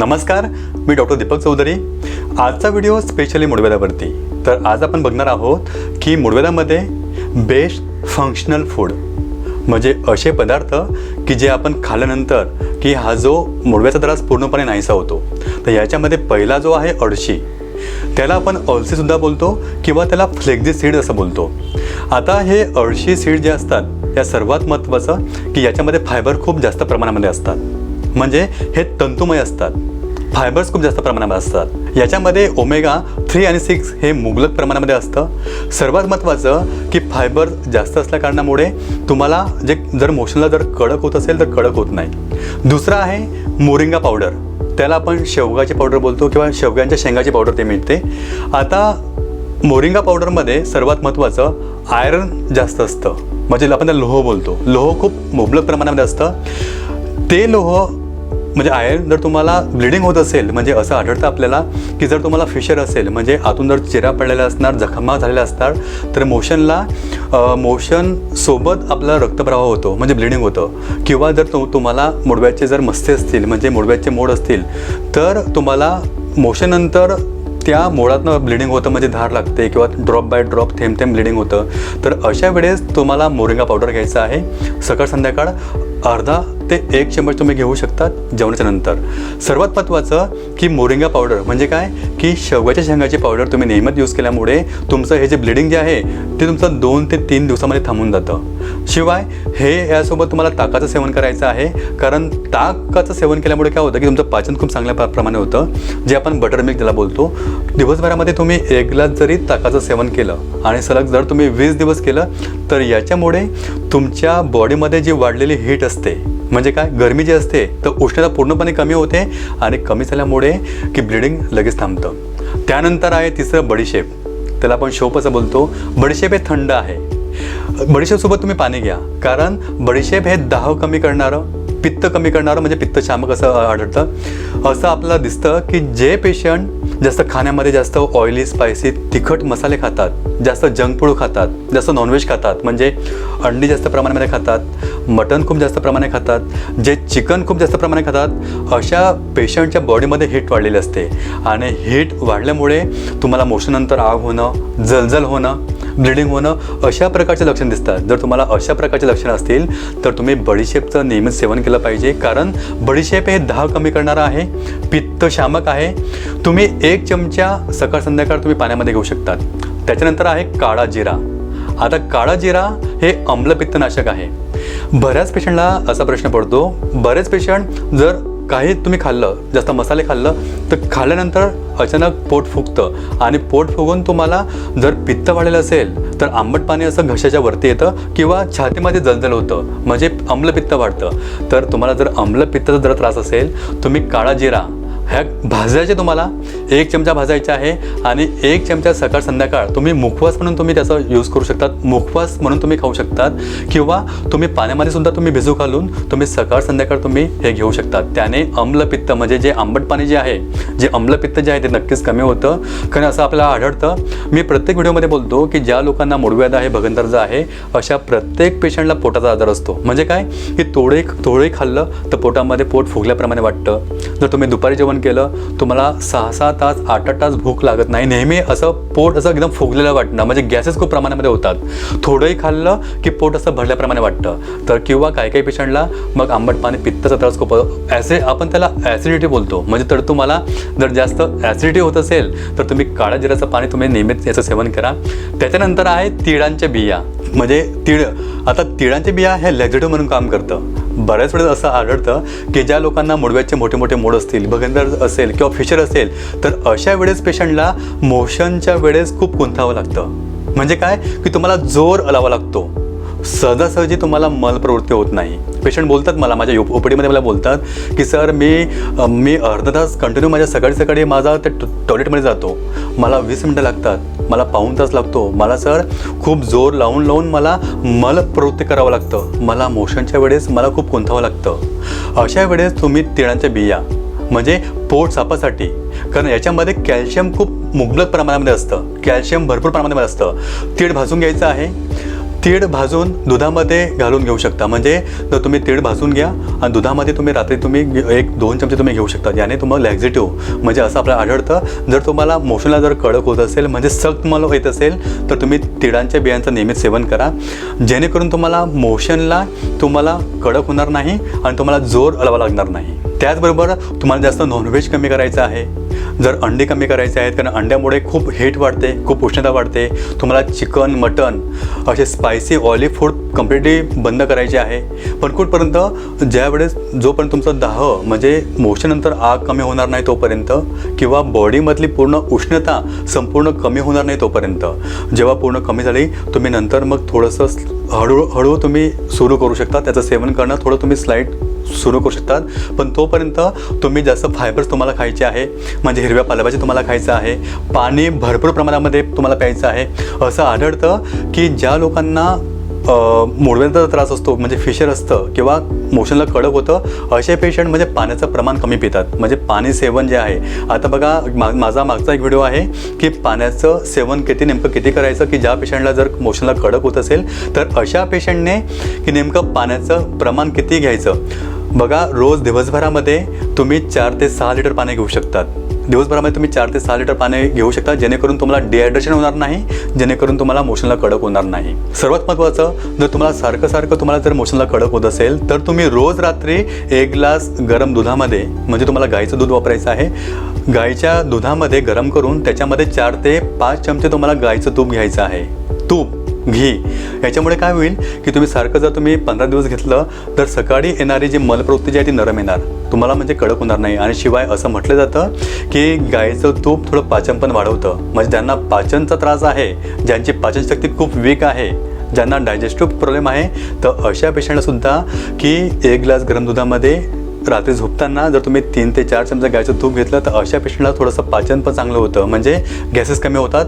नमस्कार मी डॉक्टर दीपक चौधरी. आजचा video specially मुडवेदावरती तर आज आपण बघणार आहोत की मुडवेदामध्ये बेस्ट फंक्शनल फूड म्हणजे असे पदार्थ की जे आपण खाल्ल्यानंतर की हा जो मुडव्याचा त्रास पूर्णपणे नाहीसा होतो. तर याच्यामध्ये पहिला जो आहे अडशी. त्याला आपण अळसीसुद्धा बोलतो किंवा त्याला फ्लेक्झी सीड असं बोलतो. आता हे अळशी सीड जे असतात या सर्वात महत्त्वाचं की याच्यामध्ये फायबर खूप जास्त प्रमाणामध्ये असतात. म्हणजे हे तंतुमय असतात. फायबर्स खूप जास्त प्रमाणामध्ये असतात. याच्यामध्ये ओमेगा थ्री आणि सिक्स हे मुबलक प्रमाणामध्ये असतं. सर्वात महत्त्वाचं की फायबर जास्त असल्या कारणामुळे तुम्हाला जे जर मोशनला जर कडक होत असेल तर कडक होत नाही. दुसरं आहे मोरिंगा पावडर. त्याला आपण शेवगाची पावडर बोलतो किंवा शेवग्यांच्या शेंगाची पावडर ते मिळते. आता मोरिंगा पावडरमध्ये सर्वात महत्त्वाचं आयरन जास्त असतं. म्हणजे आपण त्याला लोह बोलतो. लोह खूप मुबलक प्रमाणामध्ये असतं. ते लोह म्हणजे आयर्न जर तुम्हाला ब्लिडिंग होत असेल म्हणजे असं आढळतं आपल्याला की जर तुम्हाला फिशर असेल म्हणजे आतून जर चिरा पडलेला असणार जखमा झालेला असणार तर मोशनला मोशन सोबत आपला रक्तप्रवाह होतो म्हणजे ब्लिडिंग होतं. किंवा जर तो तुम्हाला मुडव्याचे जर मस्ते असतील म्हणजे मुडव्याचे मोड असतील तर तुम्हाला मोशननंतर त्या मोळातनं ब्लिडिंग होतं म्हणजे धार लागते किंवा ड्रॉप बाय ड्रॉप थेंब थेंब ब्लिडिंग होतं. तर अशा वेळेस तुम्हाला मोरिंगा पावडर घ्यायचा आहे. सकाळ संध्याकाळ अर्धा ते एक चम्मच तुम्ही घेऊ शकतात जेवणाच्या नंतर. सर्वात महत्त्वाचं की मोरिंगा पावडर म्हणजे काय? की शेवग्याच्या शेंगाची पावडर तुम्ही नेहमीच यूज केल्यामुळे तुमचं हे जे ब्लिडिंग जे आहे ते तुमचं दोन ते तीन दिवसामध्ये थांबून जातं. शिवाय हे यासोबत तुम्हाला ताकाचं सेवन करायचं आहे कारण ताकाचं सेवन केल्यामुळे काय होतं की तुमचं पाचन खूप चांगल्या प्र- प्रमाणे होतं. जे आपण बटर मिल्क ज्याला बोलतो दिवसभरामध्ये तुम्ही एक ग्लास जरी ताकाचं सेवन केलं आणि सलग जर तुम्ही वीस दिवस केलं तर याच्यामुळे तुमच्या बॉडीमध्ये जी वाढलेली हीट असते म्हणजे काय? गरमी जी असते तर उष्णता पूर्णपणे कमी होते आणि कमी झाल्यामुळे की ब्लिडिंग लगेच थांबतं. त्यानंतर आहे तिसरं बडीशेप त्याला आपण शोप असं बोलतो. बडीशेप हे थंड आहे. बडीशेपसोबत तुम्ही पाणी घ्या. कारण बडीशेप हे दाह कमी करणारं पित्त कमी करणारं म्हणजे पित्त शामक असं आढळतं. असं आपल्याला दिसतं की जे पेशंट जास्त खाण्यामध्ये जास्त ऑइली स्पायसी तिखट मसाले खातात जास्त जंक फूड खातात जास्त नॉनव्हेज खातात म्हणजे अंडी जास्त प्रमाणामध्ये खातात मटण खूप जास्त प्रमाणे खातात जे चिकन खूप जास्त प्रमाणे खातात अशा पेशंटच्या बॉडीमध्ये हीट वाढलेली असते. आणि हीट वाढल्यामुळे तुम्हाला मोशनंतर आग होणं जलजल होणं ब्लिडिंग होणं अशा प्रकारचे लक्षण दिसतात. जर तुम्हाला अशा प्रकारचे लक्षणं असतील तर तुम्ही बडीशेपचं नियमित सेवन केलं पाहिजे. कारण बडीशेप हे दहा कमी करणारं आहे पित्तशामक आहे. तुम्ही एक चमचा सकाळ संध्याकाळ तुम्ही पाण्यामध्ये घेऊ शकतात. त्याच्यानंतर आहे काळा जिरा. आता काळा जिरा हे अम्लपित्तनाशक आहे. बऱ्याच पेशंटला असा प्रश्न पडतो. बरेच पेशंट जर काही तुम्ही खाल्लं जास्त मसाले खाल्लं तर खाल्ल्यानंतर अचानक पोट फुगतं. आणि पोट फुगून तुम्हाला जर पित्त वाढलेलं असेल तर आंबट पाणी असं घशाच्या वरती येतं किंवा छातीमध्ये जलजल होतं म्हणजे आम्लपित्त वाढतं. तर तुम्हाला जर आम्लपित्ताचा जर त्रास असेल तुम्ही काळा जिरा ह्या भाजायचे तुम्हाला एक चमचा भाजायचा आहे आणि एक चमचा सकाळ संध्याकाळ. तुम्ही मुखवास म्हणून तुम्ही त्याचा यूज करू शकतात मुखवास म्हणून तुम्ही खाऊ शकतात किंवा तुम्ही पाण्यामध्ये सुद्धा तुम्ही भिजू घालून तुम्ही सकाळ संध्याकाळ तुम्ही हे घेऊ शकतात. त्याने अम्लपित्त म्हणजे जे आंबट पाणी जे आहे जे अम्लपित्त जे आहे ते नक्कीच कमी होतं. कारण असं आपल्याला आढळतं मी प्रत्येक व्हिडिओमध्ये बोलतो की ज्या लोकांना मुडव्याध आहे भगंदर्ज आहे अशा प्रत्येक पेशंटला पोटाचा आजार असतो. म्हणजे काय? की थोडे थोडे खाल्लं तर पोटामध्ये पोट फुगल्याप्रमाणे वाटतं. जर तुम्ही दुपारी जेवण केलं तुम्हाला सहा सहा तास आठ आठ तास भूक लागत नाही. नेहमी असं पोट असं एकदम फुगलेलं वाटणं म्हणजे गॅसेस खूप प्रमाणामध्ये होतात. थोडंही खाल्लं की पोट असं भरल्याप्रमाणे वाटतं. तर किंवा काही काही पेशंटला मग आंबट पाणी पित्ताचा त्रास खूप ॲसे आपण त्याला ॲसिडिटी बोलतो. म्हणजे तर तुम्हाला जर जास्त ॲसिडिटी होत असेल तर तुम्ही काळ्या जिऱ्याचं पाणी तुम्ही नियमित याचं सेवन करा. त्याच्यानंतर आहे तिळांच्या बिया. म्हणजे तीळ आता तिळांच्या बिया हे लॅझिडो म्हणून काम करतं. बऱ्याच वेळेस असं आढळतं की ज्या लोकांना मुडव्याचे मोठे मोठे मोड असतील भगंदर असेल किंवा फिशर असेल तर अशा वेळेस पेशंटला मोशनच्या वेळेस खूप गुंथावं लागतं. म्हणजे काय? की तुम्हाला जोर लावा लागतो. सहजासहजी तुम्हाला मलप्रवृत्ती होत नाही. पेशंट बोलतात मला माझ्या ओ पी डीमध्ये मला बोलतात की सर मी मी अर्धा तास कंटिन्यू माझ्या सकाळी सकाळी माझा ते टॉयलेटमध्ये जातो. मला वीस मिनटं लागतात. मला पाऊण तास लागतो. मला सर खूप जोर लावून लावून मला मल प्रवृत्ती करावं लागतं. मला मोशनच्या वेळेस मला खूप कुंथावं लागतं. अशा वेळेस तुम्ही तिळांच्या बिया म्हणजे पोट सापासाठी कारण याच्यामध्ये कॅल्शियम खूप मुबलक प्रमाणामध्ये असतं. कॅल्शियम भरपूर प्रमाणामध्ये असतं. तीळ भाजून घ्यायचं आहे. तीळ भाजून दुधामध्ये घालून घेऊ शकता. म्हणजे जर तुम्ही तीळ भाजून घ्या आणि दुधामध्ये तुम्ही रात्री तुम्ही एक दोन चमचे तुम्ही घेऊ शकता. याने तुम्हाला लॅक्झिटिव्ह म्हणजे असं आपल्याला आढळतं. जर तुम्हाला मोशनला जर कडक होत असेल म्हणजे सक्त तुम्हाला येत असेल तर तुम्ही तिळांच्या बियांचं नियमित सेवन करा. जेणेकरून तुम्हाला मोशनला तुम्हाला कडक होणार नाही आणि तुम्हाला जोर लावा लागणार नाही. त्याचबरोबर तुम्हाला जास्त नॉनव्हेज कमी करायचं आहे. जर अंडे कमी करायचे आहेत कारण अंड्यामुळे खूप हेट वाढते खूप उष्णता वाढते तुम्हाला चिकन मटन असे स्पायसी ऑइली फूड कम्प्लिटली बंद करायचे आहे. पण कुठपर्यंत? ज्यावेळेस जोपर्यंत तुमचं दाह म्हणजे मोशनंतर आग कमी होणार नाही तोपर्यंत किंवा बॉडीमधली पूर्ण उष्णता संपूर्ण कमी होणार नाही तोपर्यंत जेव्हा पूर्ण कमी झाली तुम्ही नंतर मग थोडंसं हळू हळू तुम्ही सुरू करू शकता त्याचं सेवन करणं थोडं तुम्ही स्लाईट सुरू करू शकतात. पण तोपर्यंत तुम्ही जास्त फायबर्स तुम्हाला खायचे आहे. म्हणजे हिरव्या पालेभाजी तुम्हाला खायचं आहे. पाणी भरपूर प्रमाणामध्ये तुम्हाला प्यायचं आहे. असं आढळतं की ज्या लोकांना मुळव्यांचा त्रास असतो म्हणजे फिशर असतं किंवा मोशनला कडक होतं असे पेशंट म्हणजे पाण्याचं प्रमाण कमी पितात. म्हणजे पाणी सेवन जे आहे. आता बघा मा माझा मागचा एक व्हिडिओ आहे की पाण्याचं सेवन किती नेमकं किती करायचं की ज्या पेशंटला जर मोशनला कडक होत असेल तर अशा पेशंटने की नेमकं पाण्याचं प्रमाण किती घ्यायचं. बघा रोज दिवसभरामध्ये तुम्ही चार ते सहा लिटर पाणी घेऊ शकतात. दिवसभरामध्ये तुम्ही चार ते सहा लिटर पाणी घेऊ शकता जेणेकरून तुम्हाला डिहायड्रेशन होणार नाही जेणेकरून तुम्हाला मोशनला कडक होणार नाही. सर्वात महत्त्वाचं जर तुम्हाला सारखं सारखं तुम्हाला जर मोशनला कडक होत असेल तर तुम्ही रोज रात्री एक ग्लास गरम दुधामध्ये म्हणजे तुम्हाला गाईचं दूध वापरायचं आहे गाईच्या दुधामध्ये गरम करून त्याच्यामध्ये चार ते पाच चमचे तुम्हाला गाईचं तूप घ्यायचं आहे. तूप. घी. याच्यामुळे काय होईल की तुम्ही सारखं जर तुम्ही पंधरा दिवस घेतलं तर सकाळी येणारी जी मलप्रवृत्ती जी आहे ती नरम येणार. तुम्हाला म्हणजे कडक होणार नाही. आणि शिवाय असं म्हटलं जातं की गाईचं तूप थोडं पाचन पण वाढवतं. म्हणजे ज्यांना पाचनचा त्रास आहे ज्यांची पाचनशक्ती खूप वीक आहे ज्यांना डायजेस्टिव्ह प्रॉब्लेम आहे तर अशा पेशंटलासुद्धा की एक ग्लास गरम दुधामध्ये रात्री झोपताना जर तुम्ही तीन ते चार चमचा गायचं तूप घेतलं तर अशा पेशंटला थोडंसं पाचन पण चांगलं होतं. म्हणजे गॅसेस कमी होतात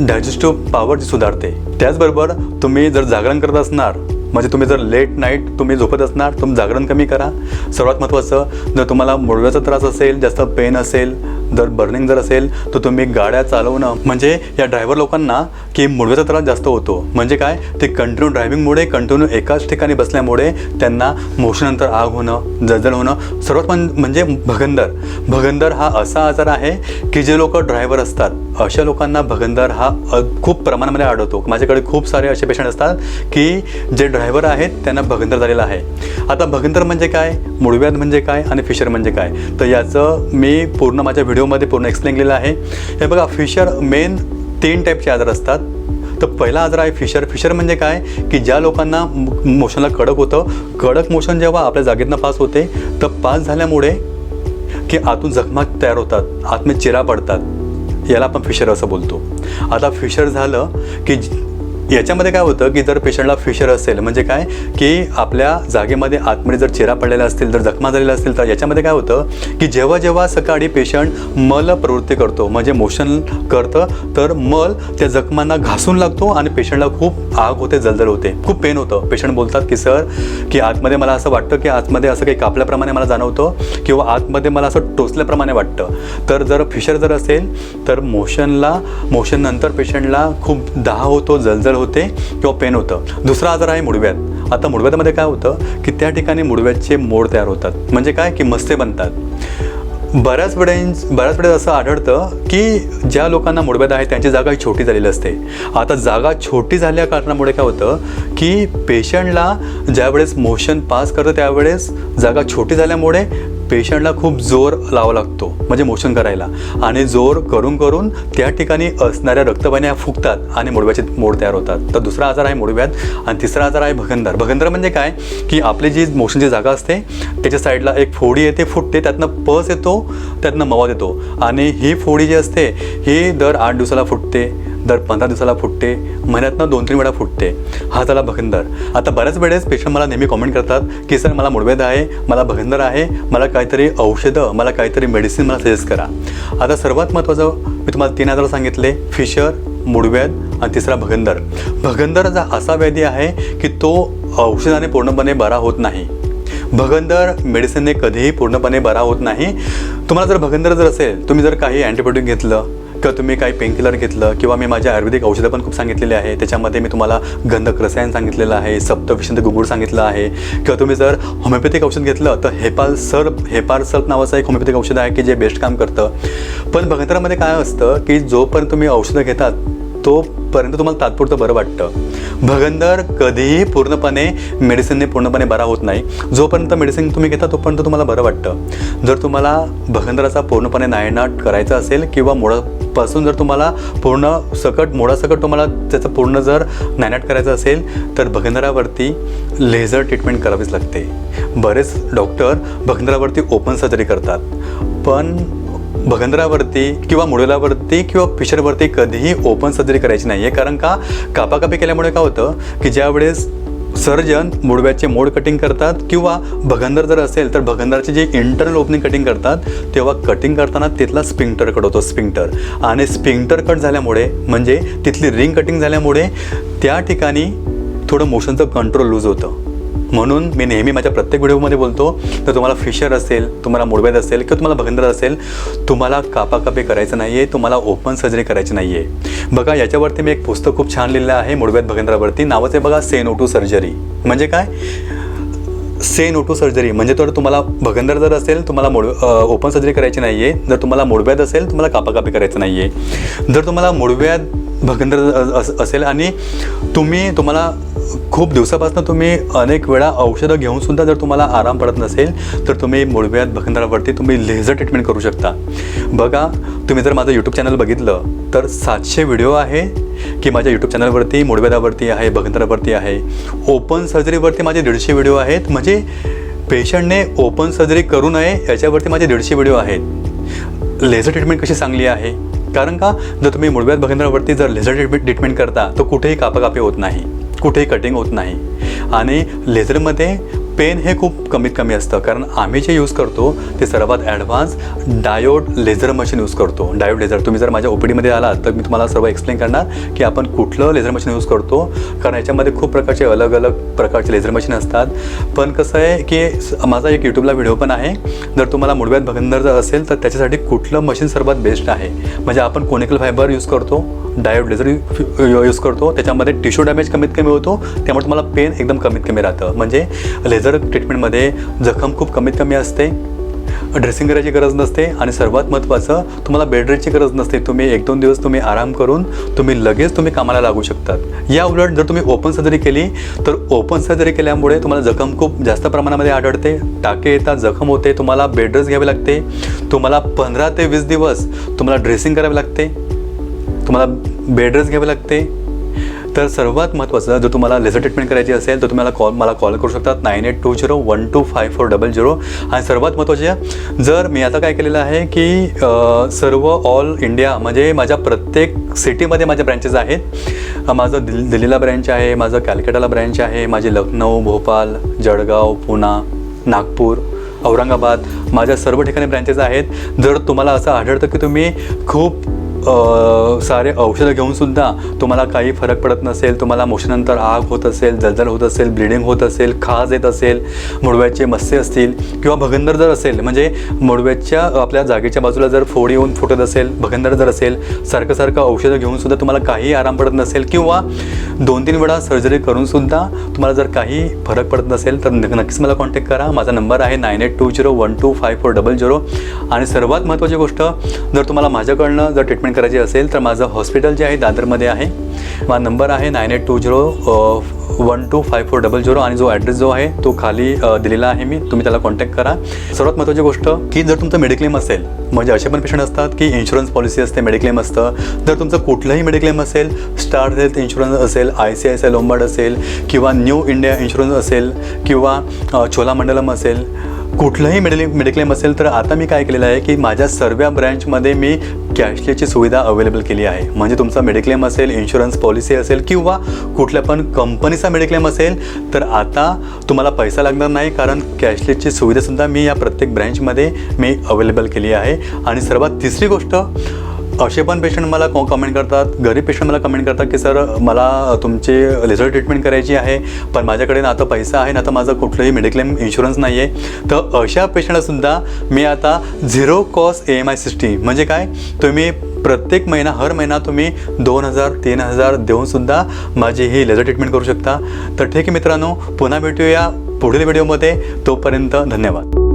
डायजेस्टिव्ह पॉवर जी सुधारते. त्याचबरोबर तुम्ही जर जागरण करत असणार म्हणजे तुम्ही जर लेट नाईट तुम्ही झोपत असणार तुम्ही जागरण कमी करा. सर्वात महत्त्वाचं जर तुम्हाला मुळव्याचा त्रास असेल जास्त पेन असेल जर बर्निंग जर असेल तर तुम्ही गाड्या चालवणं म्हणजे या ड्रायव्हर लोकांना की मुळव्याचा त्रास जास्त होतो. म्हणजे काय? ते कंटिन्यू ड्रायव्हिंगमुळे कंटिन्यू एकाच ठिकाणी बसल्यामुळे त्यांना मोशनंतर आग होणं जळजळ होणं. सर्वात म्हणजे भगंदर. भगंदर हा असा आजार आहे की जे लोक ड्रायव्हर असतात. अशा लोकांना भगंदर हा खूप प्रमाणामध्ये आढळतो. माझ्याकडे खूप सारे असे पेशंट असतात की जे ड्रायव्हर आहेत त्यांना भगंदर झालेला आहे. आता भगंदर म्हणजे काय? मुळव्याध म्हणजे काय? आणि फिशर म्हणजे काय? तर याचं मी पूर्ण माझ्या व्हिडिओ व्हिडिओमध्ये पूर्ण एक्सप्लेन केलेलं आहे. हे बघा फिशर मेन तीन टाईपचे आजार असतात. तर पहिला आजार आहे फिशर फिशर म्हणजे काय? की ज्या लोकांना मोशनला कडक होतं कडक मोशन जेव्हा आपल्या जागेतनं पास होते तर पास झाल्यामुळे की आतून जखमा तयार होतात आतमध्ये चिरा पडतात. याला आपण फिशर असं बोलतो. आता फिशर झालं की याच्यामध्ये काय होतं की जर पेशंटला फिशर असेल म्हणजे काय की आपल्या जागेमध्ये आतमध्ये जर चेहरा पडलेला असतील जर जखमा झालेला असतील तर याच्यामध्ये काय होतं की जेव्हा जेव्हा सकाळी पेशंट मल प्रवृत्ती करतो म्हणजे मोशन करतं तर मल त्या जखमांना घासून लागतो आणि पेशंटला खूप आग होते जलजल होते. खूप पेन होतं. पेशंट बोलतात की सर की आतमध्ये मला असं वाटतं की आतमध्ये असं काही कापल्याप्रमाणे मला जाणवतं किंवा आतमध्ये मला असं टोचल्याप्रमाणे वाटतं. तर जर फिशर जर असेल तर मोशनला मोशन नंतर पेशंटला खूप दाह होतो जलजल होतो होते किंवा पेन होतं. दुसरा आजार आहे मुडव्यात. आता मुडव्यामध्ये काय होतं की त्या ठिकाणी मुडव्याचे मोड तयार होतात. म्हणजे काय? की मस्ते बनतात. बऱ्याच वेळेस बऱ्याच वेळेस असं आढळतं की ज्या लोकांना मुडब्यात आहे त्यांची जागा ही छोटी झालेली असते. आता जागा छोटी झाल्या कारणामुळे काय होतं की पेशंटला ज्यावेळेस मोशन पास करतं त्यावेळेस जागा छोटी झाल्यामुळे पेशंटला खूप जोर लावा लागतो म्हणजे मोशन करायला. आणि जोर करून करून त्या ठिकाणी असणाऱ्या रक्तवाहिन्या फुगतात आणि मुडव्याचे मोड तयार होतात. तर दुसरा आजार आहे मुडव्यात आणि तिसरा आजार आहे भगंदर. भगंदर म्हणजे काय? की आपली जी मोशनची जागा असते त्याच्या साईडला एक फोडी येते फुटते त्यातनं पस येतो त्यातनं मवाद येतो. आणि ही फोडी जी असते ही दर आठ दिवसाला फुटते दर पंधरा दिवसाला फुटते महिन्यातनं दोन तीन वेळा फुटते. हा झाला भगंदर. आता बऱ्याच वेळेस पेशंट मला नेहमी कॉमेंट करतात की सर मला मुडवेद आहे मला भगंदर आहे मला काहीतरी औषधं मला काहीतरी मेडिसिन मला सजेस्ट करा. आता सर्वात महत्त्वाचं मी तुम्हाला तीन आजार सांगितले फिशर मुडव्याध आणि तिसरा भगंदर. भगंदर हा असा व्याधी आहे की तो औषधाने पूर्णपणे बरा होत नाही. भगंदर मेडिसिनने कधीही पूर्णपणे बरा होत नाही. तुम्हाला जर भगंदर जर असेल तुम्ही जर काही अँटीबायोटिक घेतलं का तुम्ही काही पेनकिलर घेतलं किंवा मी माझ्या आयुर्वेदिक औषधं पण खूप सांगितलेली आहे. त्याच्यामध्ये मी तुम्हाला गंधक रसायन सांगितलेलं आहे सप्तविशंत गुगुळ सांगितलं आहे. किंवा तुम्ही जर होमिओपॅथिक औषध घेतलं तर हेपाल सर्प हेपार सर्प नावाचं एक होमिओपॅथिक औषध आहे की जे बेस्ट काम करतं. पण भगंतरामध्ये काय असतं की जोपर्यंत तुम्ही औषधं घेतात तोपर्यंत तुम्हाला तात्पुरतं बरं वाटतं. भगंदर कधीही पूर्णपणे मेडिसिनने पूर्णपणे बरा होत नाही. जोपर्यंत मेडिसिन तुम्ही घेता तोपर्यंत तुम्हाला बरं वाटतं. जर तुम्हाला भगंदराचा पूर्णपणे नायनाट करायचा असेल किंवा पासून जर तुम्हाला पूर्ण सकट मुळासकट तुम्हाला त्याचं पूर्ण जर नायनाट करायचं असेल तर भगंदरावरती लेझर ट्रीटमेंट करावीच लागते. बरेच डॉक्टर भगंदरावरती ओपन सर्जरी करतात. पण भगंदरावरती किंवा मुडलावरती किंवा फिशरवरती कधीही ओपन सर्जरी करायची नाही आहे कारण का? कापाकापी केल्यामुळे काय होतं की ज्यावेळेस सर्जन मुडव्याचे मोड कटिंग करतात किंवा भगंदर जर असेल तर भगंदरचे जे इंटरनल ओपनिंग कटिंग करतात तेव्हा कटिंग करताना तिथला स्पिंक्टर कट होतो स्पिंक्टर आणि स्पिंक्टर कट झाल्यामुळे म्हणजे तिथली रिंग कटिंग झाल्यामुळे त्या ठिकाणी थोडं मोशनचं कंट्रोल लूज होतं. म्हणून मी नेहमी माझ्या प्रत्येक व्हिडिओमध्ये बोलतो तर तुम्हाला फिशर असेल तुम्हाला मुडव्यात असेल किंवा तुम्हाला भगंदर असेल तुम्हाला कापाकापी करायचं नाही आहे तुम्हाला ओपन सर्जरी करायची नाही आहे बघा याच्यावरती मी एक पुस्तक खूप छान लिहिलं आहे मुडव्यात भगंदरावरती नावाचं आहे बघा सेन टू सर्जरी म्हणजे काय? से नो टू सर्जरी म्हणजे तर तुम्हाला भगंदर जर असेल तुम्हाला मोड ओपन सर्जरी करायची नाही आहे जर तुम्हाला मुडव्याद असेल तुम्हाला कापाकापी करायचं नाही आहे जर तुम्हाला मुडव्याद भगंदर असेल आणि तुम्ही तुम्हाला खूप दिवसापासून तुम्ही अनेक वेळा औषधं घेऊनसुद्धा जर तुम्हाला आराम पडत नसेल तर तुम्ही मुळव्यात भगंदरावरती तुम्ही लेझर ट्रीटमेंट करू शकता. बघा तुम्ही जर माझं यूट्यूब चॅनल बघितलं तर सातशे व्हिडिओ आहे की माझ्या यूट्यूब चॅनलवरती मुळव्यादावरती आहे भगंदरावरती आहे. ओपन सर्जरीवरती माझे दीडशे व्हिडिओ आहेत. म्हणजे पेशंटने ओपन सर्जरी करू नये याच्यावरती माझे दीडशे व्हिडिओ आहेत. लेझर ट्रीटमेंट कशी चांगली आहे? कारण का? जर तुम्ही मुडव्यात बघितल्यावरती जर लेझर ट्रीटमेंट ट्रीटमेंट करता तर कुठेही कापाकापी होत नाही. कुठेही कटिंग होत नाही. आणि लेझरमध्ये पेन हे खूप कमीत कमी असतं. कारण आम्ही जे यूज करतो ते सर्वात advance diode laser machine use करतो. डायोड लेझर तुम्ही जर माझ्या ओपीडीमध्ये आलात तर मी तुम्हाला सर्व एक्सप्लेन करणार की आपण कुठलं लेझर मशीन यूज करतो. कारण याच्यामध्ये खूप प्रकारचे अलग अलग प्रकारचे लेझर मशीन असतात. पण कसं आहे की माझा एक यूट्यूबला व्हिडिओ पण आहे. जर तुम्हाला मुडव्यात भगंदर जर असेल तर त्याच्यासाठी कुठलं मशीन सर्वात बेस्ट आहे? म्हणजे आपण कोनिकल फायबर यूज करतो डायोड लेझर यूज करतो. त्याच्यामध्ये टिश्यू डॅमेज कमीत कमी होतो. त्यामुळे तुम्हाला पेन एकदम कमीत कमी राहतं. म्हणजे लेझर ट्रीटमेंटमध्ये जखम खूप कमीत कमी असते ड्रेसिंग करायची गरज नसते आणि सर्वात महत्त्वाचं तुम्हाला बेड गरज नसते. तुम्ही एक दोन दिवस तुम्ही आराम करून तुम्ही लगेच तुम्ही कामाला लागू शकतात. या उलट जर तुम्ही ओपन सर्जरी केली तर ओपन सर्जरी केल्यामुळे तुम्हाला जखम खूप जास्त प्रमाणामध्ये आढळते टाके येतात जखम होते तुम्हाला बेड रेस्ट घ्यावी लागते तुम्हाला पंधरा ते वीस दिवस तुम्हाला ड्रेसिंग करावी लागते तुम्हाला बेड रेस्ट घ्यावी लागते तर सर्वात महत्त्वाचं जर तुम्हाला लेझर ट्रीटमेंट करायची असेल तर तुम्हाला कॉल मला कॉल करू शकतात nine eight two zero one two five four double zero आणि सर्वात महत्त्वाचे जर मी आता काय केलेलं आहे की सर्व ऑल इंडिया म्हणजे माझ्या प्रत्येक सिटीमध्ये माझ्या ब्रँचेस आहेत. माझं दिल दिल्लीला ब्रँच आहे माझं कॅलकटाला ब्रँच आहे माझी लखनौ भोपाल जळगाव पुणा नागपूर औरंगाबाद माझ्या सर्व ठिकाणी ब्रँचेस आहेत. जर तुम्हाला असं आढळतं की तुम्ही खूप सारे औषधं घेऊन सुद्धा तुम्हाला काही फरक पडत नसेल तुम्हाला मोशनंतर आग होत असेल जलजल होत असेल ब्लिडिंग होत असेल खाज येत असेल मुडव्याचे मस्से असतील किंवा भगंदर जर असेल म्हणजे मुडव्याच्या आपल्या जागेच्या बाजूला जर फोड येऊन फुटत असेल भगंदर जर असेल सारखं सारखं औषधं घेऊन सुद्धा तुम्हाला काही आराम पडत नसेल किंवा दोन तीन वेळा सर्जरी करून सुद्धा तुम्हाला जर काही फरक पडत नसेल तर नक्कीच मला कॉन्टॅक्ट करा. माझा नंबर आहे nine eight two zero one two five four double zero. आणि सर्वात महत्त्वाची गोष्ट जर तुम्हाला माझ्याकडनं जर ट्रीटमेंट करायची असेल तर माझं हॉस्पिटल जे आहे दादरमध्ये आहे. माझा नंबर आहे nine eight two zero one two five four double zero आणि जो ॲड्रेस जो आहे तो खाली दिलेला आहे मी. तुम्ही त्याला कॉन्टॅक्ट करा. सर्वात महत्त्वाची गोष्ट की जर तुमचं मेडिक्लेम असेल म्हणजे असे पण पेशंट असतात की इन्शुरन्स पॉलिसी असते मेडिक्लेम असतं. जर तुमचं कुठलंही मेडिक्लेम असेल स्टार हेल्थ इन्शुरन्स असेल I C I C I Lombard असेल किंवा न्यू इंडिया इन्शुरन्स असेल किंवा छोला चोलामंडलम असेल कुठलंही मेडिल मेडिक्लेम असेल तर आता मी काय केलेलं आहे की माझ्या सर्व ब्रँचमध्ये मी कॅशलेसची सुविधा अवेलेबल केली आहे. म्हणजे तुमचा मेडिक्लेम असेल इन्शुरन्स पॉलिसी असेल किंवा कुठल्या पण कंपनीचा मेडिक्लेम असेल तर आता तुम्हाला पैसा लागणार नाही कारण कॅशलेसची सुविधासुद्धा मी या प्रत्येक ब्रँचमध्ये मी अवेलेबल केली आहे. आणि सर्वात तिसरी गोष्ट असे पण पेशंट मला कॉ कमेंट करतात. गरीब पेशंट मला कमेंट करतात की सर मला तुमचे लेझर ट्रीटमेंट करायची आहे पण माझ्याकडे ना आता पैसा आहे ना तर माझं कुठलंही मेडिक्लेम इन्शुरन्स नाही आहे तर अशा पेशंटसुद्धा मी आता zero cost E M I system म्हणजे काय? तुम्ही प्रत्येक महिना हर महिना तुम्ही दोन हजार तीन हजार देऊनसुद्धा माझी ही लेझर ट्रीटमेंट करू शकता. तर ठीक आहे मित्रांनो पुन्हा भेटूया पुढील व्हिडिओमध्ये तोपर्यंत धन्यवाद.